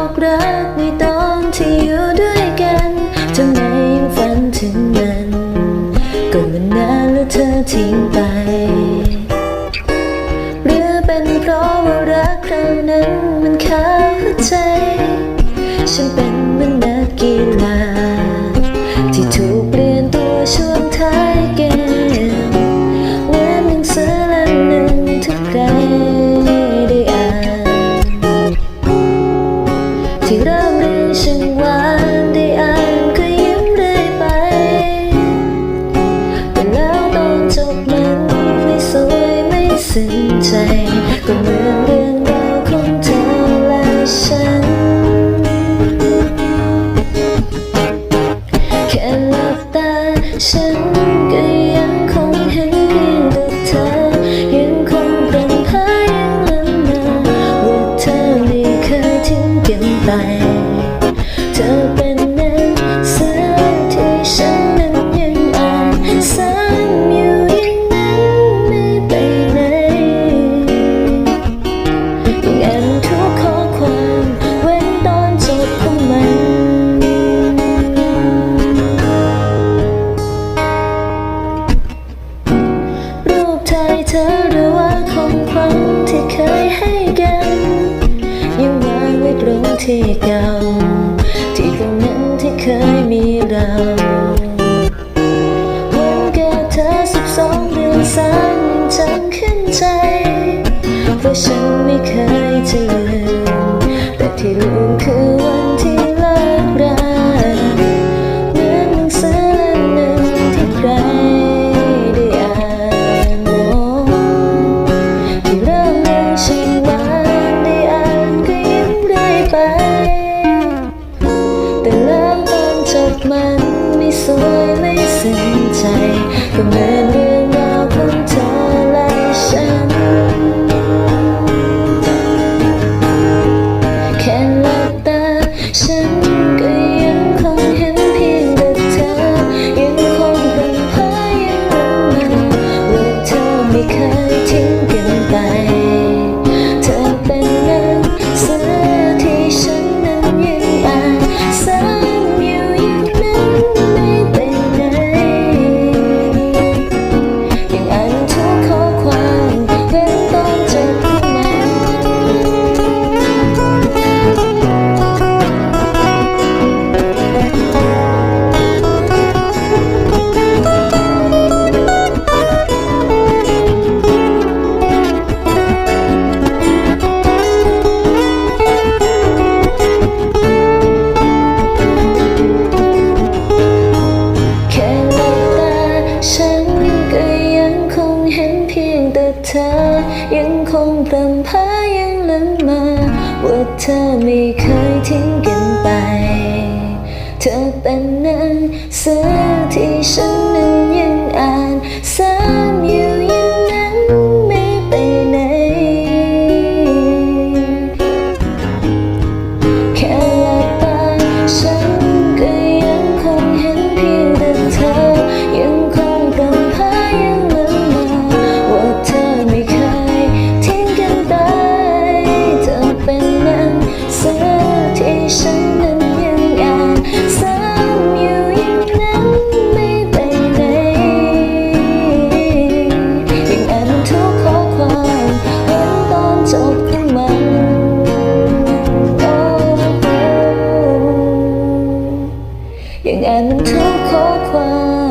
อกรักในตอนที่อยู่ด้วยกันทำไมยังฝันถึงมันก็มันนานแล้วเธอทิ้งไปหรือเป็นเพราะว่ารักครั้งนั้นมันขาดใจฉันเป็น ที่เก่า ที่ตรงนั้นที่เคยมีเราวันเกิดเธอสิบสองเดือนสามจำขึ้นใจ เพราะฉันไม่เคยจะลืม แต่ที่ลืมคือวันที่เลิกราเหมือนหนังสือเล่มหนึ่งที่ใครได้อ่านโอ้ที่เริ่มเรียนชิงวานได้อ่านก็ยิ้มเรื่อยไป ก็เพียงแต่เธอ ยังคงพรำพายังลืมมา ว่าเธอไม่เคยทิ้งกันไป เธอเป็นหนังสือที่ฉันนั้นยังอ่านซ้ำ ฉันนั้นยังอ่านซ้ำอยู่อย่างนั้นไม่ไปไหนยังอ่านทุกข้อความเห็นตอนจบของมันยังอ่านมันทุกข้อความ